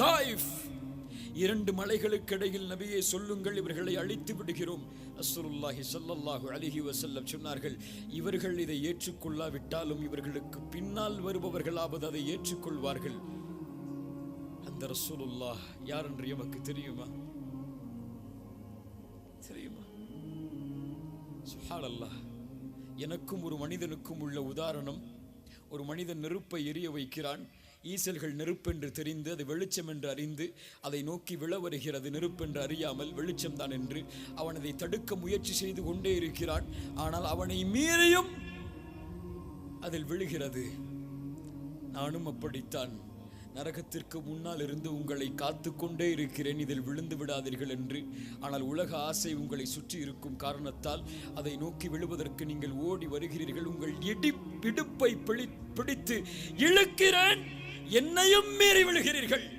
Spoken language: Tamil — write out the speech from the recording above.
தாயிஃப். இரண்டு மலைகளுக்கு இடையில் நபியை சொல்லுங்கள் இவர்களை அழித்து விடுகிறோம். அசுருல்லாஹி சல்லல்லாஹு அலிஹி வசல்லம் சொன்னார்கள் இவர்கள் இதை ஏற்றுக்கொள்ளாவிட்டாலும் இவர்களுக்கு பின்னால் வருபவர்களாவது அதை ஏற்றுக்கொள்வார்கள். அந்த ரசூலுல்லா யார் என்று எமக்கு தெரியுமா? தெரியுமா? எனக்கும் ஒரு மனிதனுக்கும் உள்ள உதாரணம் ஒரு மனிதன் நெருப்பை எரிய வைக்கிறான் ஈசல்கள் நெருப்பென்று தெரிந்து அது வெளிச்சம் என்று அறிந்து அதை நோக்கி விழ வருகிறது. நெருப்பென்று அறியாமல் வெளிச்சம்தான் என்று அவன் அதை தடுக்க முயற்சி செய்து கொண்டே இருக்கிறான். ஆனால் அவனை மீறியும் அதில் விழுகிறது. நானும் அப்படித்தான். நரகத்திற்கு முன்னால் இருந்து உங்களை காத்து கொண்டே இருக்கிறேன். இதில் விழுந்து விடாதீர்கள் என்று. ஆனால் உலக ஆசை உங்களை சுற்றி இருக்கும் காரணத்தால் அதை நோக்கி விழுவதற்கு நீங்கள் ஓடி வருகிறீர்கள். உங்கள் இடி பிடிப்பை பிடி பிடித்து இழுக்கிறேன். என்னையும் மீறி விழுகிறீர்கள்.